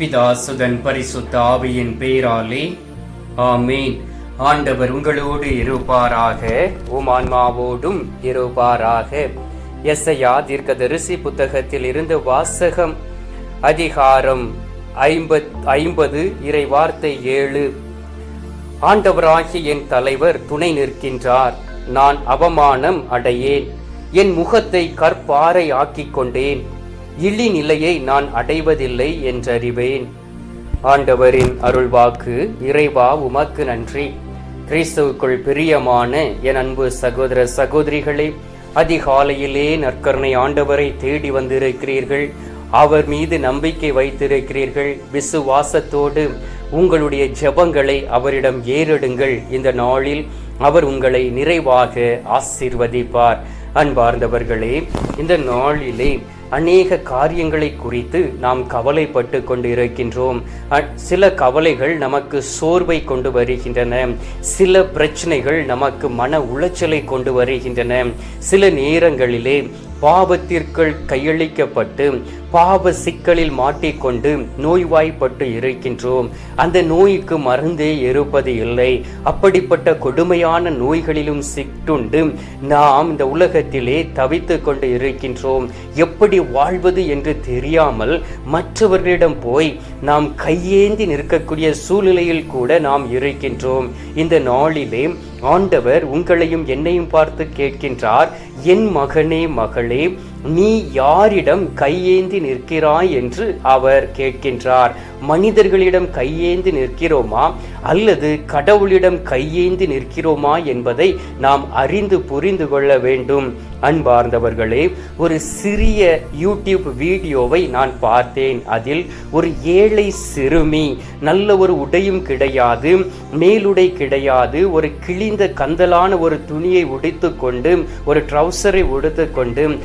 பிதாசுதன் பரிசுத்த ஆவியின் பெயராலே ஆமீன். ஆண்டவர் உங்களோடு இருப்பாராக. உமான்மாவோடும் இருப்பாராக. எஸ்ஐயா தீர்க்கதரிசி புத்தகத்தில் இருந்து வாசகம் அதிகாரம் ஐம்பத் ஐம்பது இறை வார்த்தை ஏழு. ஆண்டவராகி என் தலைவர் துணை நிற்கின்றார். நான் அவமானம் அடையேன். என் முகத்தை கற்பாறை ஆக்கிக் கொண்டேன் இழி நிலையை நான் அடைவதில்லை என்றறிவேன். ஆண்டவரின் அருள்வாக்கு இறைவா உமக்கு நன்றி. கிறிஸ்துவுக்குள் பிரியமான என் அன்பு சகோதர சகோதரிகளை அதிகாலையிலே நற்கருணை ஆண்டவரை தேடி வந்திருக்கிறீர்கள். அவர் மீது நம்பிக்கை வைத்திருக்கிறீர்கள். விசுவாசத்தோடு உங்களுடைய ஜெபங்களை அவரிடம் ஏறெடுங்கள். இந்த நாளில் அவர் உங்களை நிறைவாக ஆசீர்வதிப்பார். அன்பார்ந்தவர்களே இந்த நாளிலே அநேக காரியங்களை குறித்து நாம் கவலைப்பட்டு கொண்டு இருக்கின்றோம் சில கவலைகள் நமக்கு சோர்வை கொண்டு வருகின்றன. சில பிரச்சனைகள் நமக்கு மன உளைச்சலை கொண்டு வருகின்றன. சில நேரங்களிலே பாவத்திற்குள் கையளிக்கப்பட்டு பாவ சிக்கலில் மாட்டிக்கொண்டு நோய்வாய்ப்பட்டு இருக்கின்றோம். அந்த நோய்க்கு மருந்தே இருப்பது இல்லை. அப்படிப்பட்ட கொடுமையான நோய்களிலும் சிட்டுண்டு நாம் இந்த உலகத்திலே தவித்து கொண்டு இருக்கின்றோம். எப்படி வாழ்வது என்று தெரியாமல் மற்றவர்களிடம் போய் நாம் கையேந்தி நிற்கக்கூடிய சூழ்நிலையில் கூட நாம் இருக்கின்றோம். இந்த நாளிலே ஆண்டவர் உங்களையும் என்னையும் பார்த்து கேட்கின்றார் என் மகனே மகளே நீ யாரிடம் கையேந்தி நிற்கிறாய் என்று அவர் கேட்கின்றார். மனிதர்களிடம் கையேந்தி நிற்கிறோமா? அல்லது கடவுளிடம் கையேந்தி நிற்கிறோமா என்பதை நாம் அறிந்து புரிந்து கொள்ள வேண்டும். அன்பார்ந்தவர்களே ஒரு சிறிய யூடியூப் வீடியோவை நான் பார்த்தேன். அதில் ஒரு ஏழை சிறுமி நல்ல ஒரு உடையும் கிடையாது மேலுடை கிடையாது ஒரு கிழிந்த கந்தலான ஒரு துணியை உடைத்து கொண்டு ஒரு ட்ரௌசரை உடுத்து கொண்டு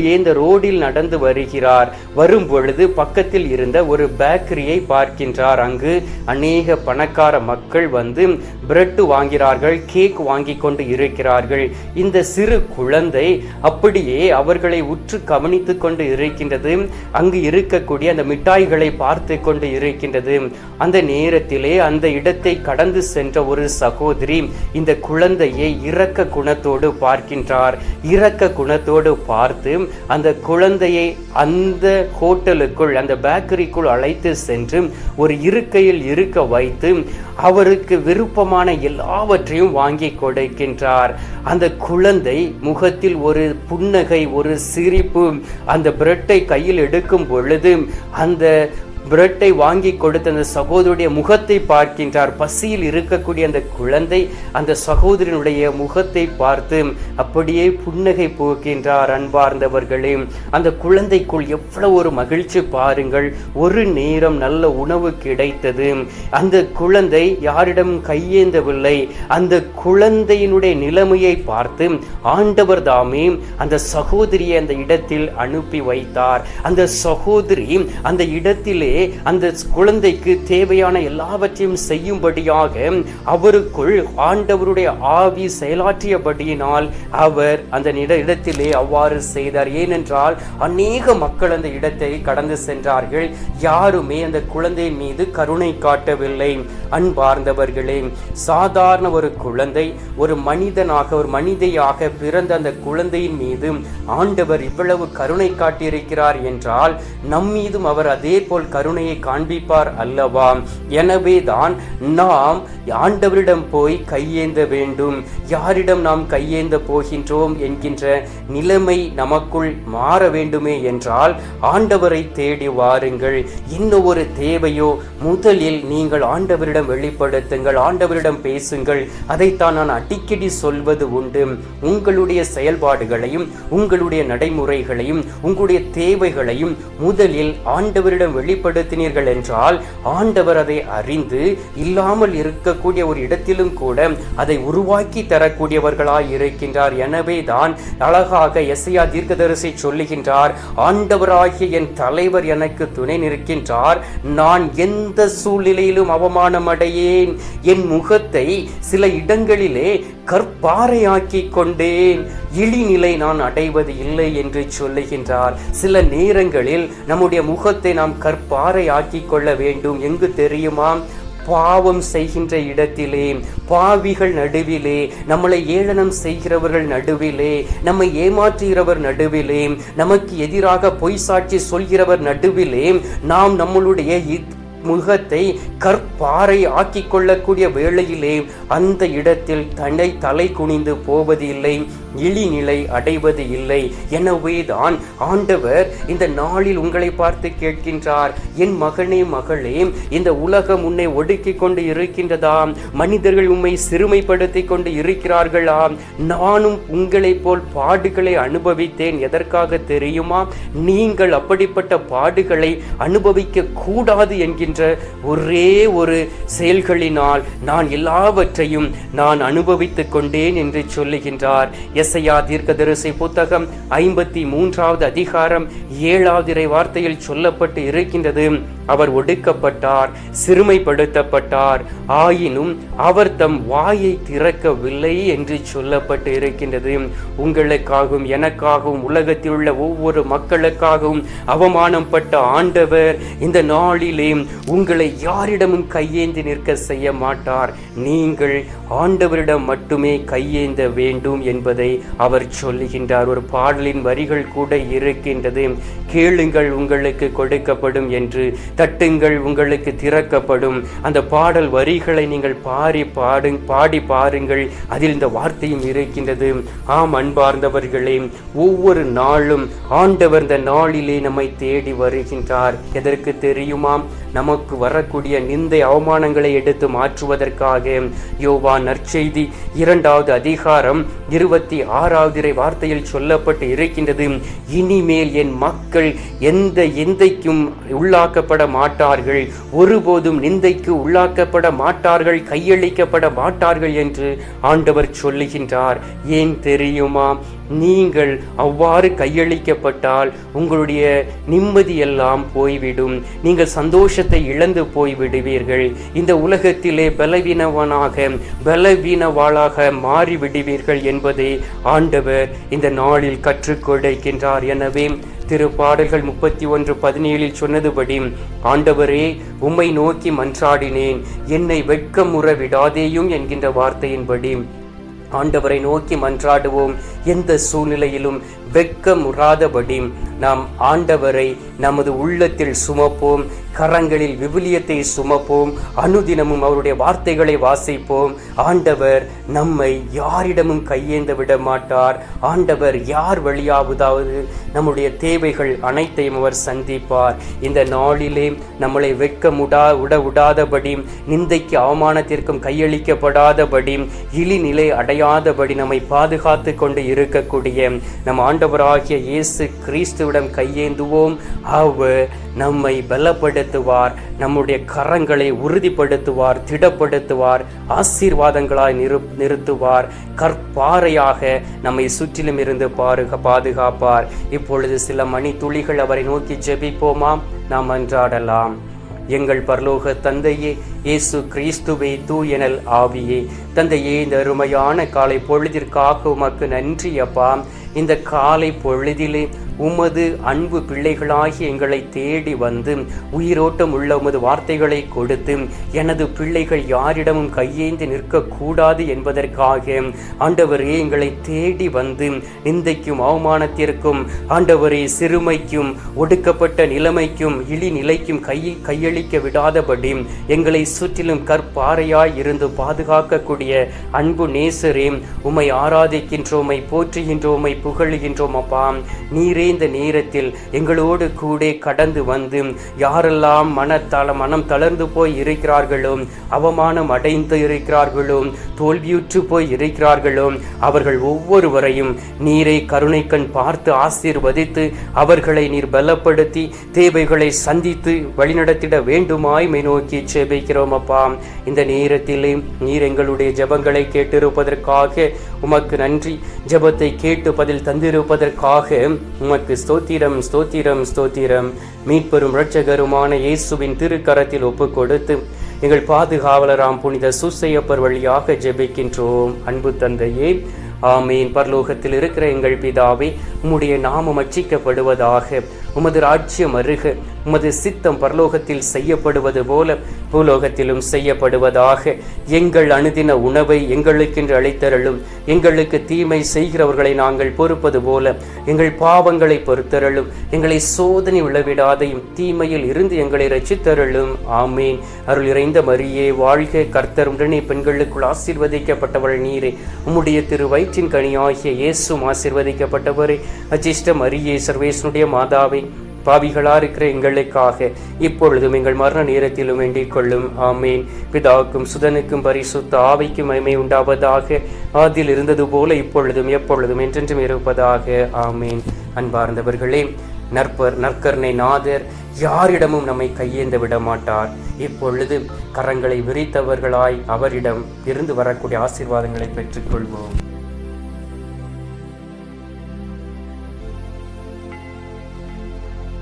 அப்படியே இந்த ரோடில் நடந்து வருகிறார். வரும் பொழுது பக்கத்தில் இருந்த ஒரு பேக்கரியை பார்க்கின்றார். அங்கு அநேக பணக்கார மக்கள் வந்து பிரெட் வாங்கிறார்கள் கேக் வாங்கி கொண்டு இருக்கிறார்கள். இந்த சிறு குழந்தை அப்படியே அவர்களை உற்று கவனித்துக் கொண்டு இருக்கின்றது. அங்கு இருக்கக்கூடிய அந்த மிட்டாய்களை பார்த்து கொண்டு இருக்கின்றது. அந்த நேரத்திலே அந்த இடத்தை கடந்து சென்ற ஒரு சகோதரி இந்த குழந்தையை இரக்க குணத்தோடு பார்க்கின்றார். இரக்க குணத்தோடு பார்த்து அந்த குழந்தையை அந்த ஹோட்டலுக்குள் அந்த பேக்கரிக்குள் அழைத்து சென்று ஒரு இருக்கையில் இருக்க வைத்து அவருக்கு விருப்பமான எல்லாவற்றையும் வாங்கி கொடுக்கின்றார். அந்த குழந்தை முகத்தில் ஒரு புன்னகை ஒரு சிரிப்பு அந்த பிரெட்டை கையில் எடுக்கும் பொழுது அந்த பிரெட்டை வாங்கி கொடுத்த அந்த சகோதரனுடைய முகத்தை பார்க்கின்றார். பசியில் இருக்கக்கூடிய அந்த குழந்தை அந்த சகோதரனுடைய முகத்தை பார்த்து அப்படியே புன்னகை போக்கின்றார் அன்பார்ந்தவர்களே. அந்த குழந்தைக்குள் எவ்வளவு ஒரு மகிழ்ச்சி பாருங்கள். ஒரு நேரம் நல்ல உணவு கிடைத்தது. அந்த குழந்தை யாரிடம் கையேந்தவில்லை. அந்த குழந்தையினுடைய நிலைமையை பார்த்து ஆண்டவர் தாமே அந்த சகோதரியை அந்த இடத்தில் அனுப்பி வைத்தார். அந்த சகோதரி அந்த இடத்திலே அந்த குழந்தைக்கு தேவையான எல்லாவற்றையும் செய்யும்படியாக அவருக்குள் ஆண்டவருடைய ஆவி செயலாற்றியபடியினால் அவர் அந்த இடத்திலே அவ்வாறு செய்தார். ஏனென்றால் அநேக மக்கள் அந்த இடத்தை கடந்து சென்றார்கள். யாருமே அந்த குழந்தை மீது கருணை காட்டவில்லை. அன்பார்ந்தவர்களே சாதாரண ஒரு குழந்தை ஒரு மனிதனாக ஒரு மனிதையாக பிறந்த அந்த குழந்தையின் மீது ஆண்டவர் இவ்வளவு கருணை காட்டியிருக்கிறார் என்றால் நம் மீதும் அவர் அதே போல் கருணையை காண்பிப்பார் அல்லவா? எனவே தான் நாம் ஆண்டவரிடம் போய் கையேந்த வேண்டும். யாரிடம் நாம் கையேந்த போகின்றோம் என்கின்ற நிலைமை நமக்குள் மாற வேண்டுமே என்றால் ஆண்டவரை தேடி வாருங்கள். இன்னும் ஒரு தேவையோ முதலில் நீங்கள் ஆண்டவரிடம் வெளிப்படுத்துங்கள் ஆண்டவரிடம் பேசுங்கள். அதைத்தான் நான் அடிக்கடி சொல்வது உண்டு. உங்களுடைய செயல்பாடுகளையும் உங்களுடைய நடைமுறைகளையும் உங்களுடைய தேவைகளையும் முதலில் ஆண்டவரிடம் பயன்படுத்தினீர்கள் என்றால் ஆண்டவர் அதை அறிந்து இல்லாமல் இருக்கக்கூடிய ஒரு இடத்திலும் கூட அதை உருவாக்கி தரக்கூடியவர்களாய் இருக்கின்றார். எனவே தான் அழகாக எஸ்ஐயா தீர்க்கதரிசி சொல்லுகின்றார் ஆண்டவராகிய என் தலைவர் எனக்கு துணை நிற்கின்றார். நான் எந்த சூழ்நிலையிலும் அவமானம் அடையேன். என் முகத்தை சில இடங்களிலே கற்பாறையாக்கி கொண்டேன். இழிநிலை நான் அடைவது இல்லை என்று சொல்லுகின்றார். சில நேரங்களில் நம்முடைய முகத்தை நாம் கற்பா கற்பாறை ஆக்கி கொள்ள வேண்டும். எங்கு தெரியுமா? பாவம் செய்கின்ற இடத்திலே பாவிகள் நடுவிலே நம்மளை ஏளனம் செய்கிறவர்கள் நடுவிலே நம்மை ஏமாற்றுகிறவர் நடுவிலே நமக்கு எதிராக பொய் சாட்சி சொல்கிறவர் நடுவிலே நாம் நம்மளுடைய இ- முகத்தை கற்பாறை ஆக்கிக் கொள்ளக்கூடிய வேளையிலே அந்த இடத்தில் தன்னை தலை குனிந்து போவது இல்லை இழிநிலை அடைவது இல்லை. எனவேதான் ஆண்டவர் இந்த நாளில் உங்களை பார்த்து கேட்கின்றார். என் மகனே மகளே இந்த உலகம் உன்னை ஒடுக்கிக் கொண்டு இருக்கின்றதாம். மனிதர்கள் உம்மை சிறுமைப்படுத்திக் கொண்டு இருக்கிறார்களாம். நானும் உங்களைப் போல் பாடுகளை அனுபவித்தேன். எதற்காக தெரியுமா? நீங்கள் அப்படிப்பட்ட பாடுகளை அனுபவிக்க கூடாது என்கின்ற ஒரே ஒரு செயல்களினால் நான் எல்லாவற்றையும் நான் அனுபவித்துக் கொண்டேன் என்று சொல்லுகின்றார். எஸ்ஐயா தீர்க்கதரிசி புத்தகம் ஐம்பத்தி மூன்றாவது அதிகாரம் ஏழாவது இறை வார்த்தையில் சொல்லப்பட்டு இருக்கின்றது. அவர் ஒடுக்கப்பட்டார் சிறுமைப்படுத்தப்பட்டார். ஆயினும் அவர் தம் வாயை திறக்கவில்லை என்று சொல்லப்பட்டு இருக்கின்றது. உங்களுக்காகவும் எனக்காகவும் உலகத்தில் உள்ள ஒவ்வொரு மக்களுக்காகவும் அவமானப்பட்ட ஆண்டவர் இந்த நாளிலே உங்களை யாரிடமும் கையேந்தி நிற்க செய்ய மாட்டார். நீங்கள் ஆண்டவரிடம் மட்டுமே கையேந்த வேண்டும் என்பதை அவர் சொல்லுகின்றார். ஒரு பாடலின் வரிகள் கூட இருக்கின்றது. கேளுங்கள் உங்களுக்கு கொடுக்கப்படும் என்று. தட்டுங்கள் உங்களுக்கு திறக்கப்படும். அந்த பாடல் வரிகளை நீங்கள் பாடி பாடு பாடி பாருங்கள். அதில் இந்த வார்த்தையும் இருக்கின்றது. ஆம் அன்பார்ந்தவர்களே ஒவ்வொரு நாளும் ஆண்டவர் இந்த நாளிலே நம்மை தேடி வருகின்றார். எதற்கு தெரியுமாம்? நமக்கு வரக்கூடிய நிந்தை அவமானங்களை எடுத்து மாற்றுவதற்காக. யோவான் நற்செய்தி இரண்டாவது அதிகாரம் இருபத்தி ஆறாவது வார்த்தையில் சொல்லப்பட்டு இருக்கின்றது. இனிமேல் என் மக்கள் எந்த எந்தைக்கும் உள்ளாக்கப்பட மாட்டார்கள். ஒருபோதும் நிந்தைக்கு உள்ளாக்கப்பட மாட்டார்கள் கையளிக்கப்பட மாட்டார்கள் என்று ஆண்டவர் சொல்லுகின்றார். ஏன் தெரியுமா? நீங்கள் அவ்வாறு கையளிக்கப்பட்டால் உங்களுடைய நிம்மதியெல்லாம் போய்விடும். நீங்கள் சந்தோஷத்தை இழந்து போய்விடுவீர்கள். இந்த உலகத்திலே பலவீனவனாக பலவீனவாளாக மாறிவிடுவீர்கள் என்பதை ஆண்டவர் இந்த நாளில் கற்றுக்கொடுக்கின்றார் எனவே திருப்பாடல்கள் முப்பத்தி ஒன்று பதினேழில் சொன்னதுபடி ஆண்டவரே உம்மை நோக்கி மன்றாடினேன். என்னை வெட்கமுற விடாதேயும் என்கின்ற வார்த்தையின்படி ஆண்டவரை நோக்கி மன்றாடுவோம். எந்த சூழ்நிலையிலும் வெக்கமுறாதபடி நாம் ஆண்டவரை நமது உள்ளத்தில் சுமப்போம் கரங்களில் விவிலியத்தை சுமப்போம் அனுதினமும் அவருடைய வார்த்தைகளை வாசிப்போம். ஆண்டவர் நம்மை யாரிடமும் கையேந்த விட மாட்டார் ஆண்டவர் யார் வழியாவதாவது நம்முடைய தேவைகள் அனைத்தையும் அவர் சந்திப்பார். இந்த நாளிலே நம்மளை வெட்கமுடா உட உடாதபடி நிந்தைக்கு அவமானத்திற்கும் கையளிக்கப்படாதபடி இழிநிலை அடையாதபடி நம்மை பாதுகாத்து கொண்டு இருக்கக்கூடிய நம் ஆண்டவராகிய இயேசு கிறிஸ்துவிடம் கையேந்துவோம். அவர் நம்மை பலப்படுத்துவார் நம்முடைய கரங்களை உறுதிப்படுத்துவார் திடப்படுத்துவார் ஆசீர்வாதங்களாய் நிறு நிறுத்துவார். கற்பாறையாக நம்மை சுற்றிலும் இருந்து பாருக பாதுகாப்பார். இப்பொழுது சில மணி துளிகள் அவரை நோக்கி ஜெபிப்போமாம் நாம் அன்றாடலாம். எங்கள் பரலோக தந்தையே இயேசு கிறிஸ்துவை தூயனல் ஆவியே. தந்தையே இந்த அருமையான காலை பொழுதிற்காக உமக்கு நன்றி அப்பா. இந்த காலை பொழுதிலே உமது அன்பு பிள்ளைகளாகி எங்களை தேடி வந்து உயிரோட்டம் உள்ள உமது வார்த்தைகளை கொடுத்து எனது பிள்ளைகள் யாரிடமும் கையேந்தி நிற்கக்கூடாது என்பதற்காக ஆண்டவரே எங்களை தேடி வந்து நிந்தைக்கும் அவமானத்திற்கும் ஆண்டவரே சிறுமைக்கும் ஒடுக்கப்பட்ட நிலைமைக்கும் இழி நிலைக்கும் கை கையளிக்க விடாதபடி எங்களை சுற்றிலும் கற்பாறையாய் இருந்து பாதுகாக்கக்கூடிய அன்பு நேசரே உம்மை ஆராதிக்கின்றோமை போற்றுகின்றோமை புகழுகின்றோம் அப்பா. நீரே இந்த நேரத்தில் எங்களோடு கூட கடந்து வந்து யாரெல்லாம் மனத்தால மனம் தளர்ந்து போய் இருக்கிறார்களோ அவமானம் அடைந்து இருக்கிறார்களோ தோல்வியுற்று போய் இருக்கிறார்களோ அவர்கள் ஒவ்வொருவரையும் நீரை கருணை கண் பார்த்து ஆசீர்வதித்து அவர்களை நீர் பலப்படுத்தி தேவைகளை சந்தித்து வழிநடத்திட வேண்டுமாய் மை நோக்கி செபிக்கிறோம் அப்பா. இந்த நேரத்திலே நீர் எங்களுடைய ஜெபங்களை கேட்டிருப்பதற்காக உமக்கு நன்றி. ஜெபத்தை கேட்டு பதில் தந்திருப்பதற்காக உமக்கு ஸ்தோத்திரம் ஸ்தோத்திரம் ஸ்தோத்திரம். மீட்பெரும் இரட்சகருமான இயேசுவின் திருக்கரத்தில் ஒப்பு கொடுத்து எங்கள் பாதுகாவலராம் புனித சுசையப்பர் வழியாக ஜெபிக்கின்றோம். அன்பு தந்தையே ஆமீன். பரலோகத்தில் இருக்கிற எங்கள் பிதாவே உம்முடைய நாமம் அச்சிக்கப்படுவதாக உமது ராஜ்யம் அருக உமது சித்தம் பரலோகத்தில் செய்யப்படுவது போல பூலோகத்திலும் செய்யப்படுவதாக எங்கள் அணுதின உணவை எங்களுக்கென்று அளித்தரலும் எங்களுக்கு தீமை செய்கிறவர்களை நாங்கள் பொறுப்பது போல எங்கள் பாவங்களை பொறுத்தரலும் எங்களை சோதனை உள்ளவிடாதையும் தீமையில் இருந்து எங்களை ரசித்தரலும் ஆமேன். அருள் இறைந்த மரியே வாழ்க கர்த்தர் உடனே பெண்களுக்குள் ஆசீர்வதிக்கப்பட்டவள் நீரே. உம்முடைய திரு வயிற்றின் கனியாகிய இயேசும் ஆசீர்வதிக்கப்பட்டவரே. அஜிஷ்ட மரியே சர்வேசனுடைய மாதாவை பாவிகளா இருக்கிற எங்களுக்காக இப்பொழுதும் எங்கள் மரண நேரத்திலும் வேண்டிக் கொள்ளும். ஆமேன். பிதாவுக்கும் சுதனுக்கும் பரிசுத்த ஆவிக்கும் மகிமை உண்டாவதாக ஆதில் இருந்தது போல இப்பொழுதும் எப்பொழுதும் என்றென்றும் இருப்பதாக. ஆமேன். அன்பார்ந்தவர்களே நற்பர் நற்கர்ணை நாதர் யாரிடமும் நம்மை கையேந்த விட மாட்டார் இப்பொழுது கரங்களை விரித்தவர்களாய் அவரிடம் இருந்து வரக்கூடிய ஆசீர்வாதங்களை பெற்றுக்கொள்வோம்.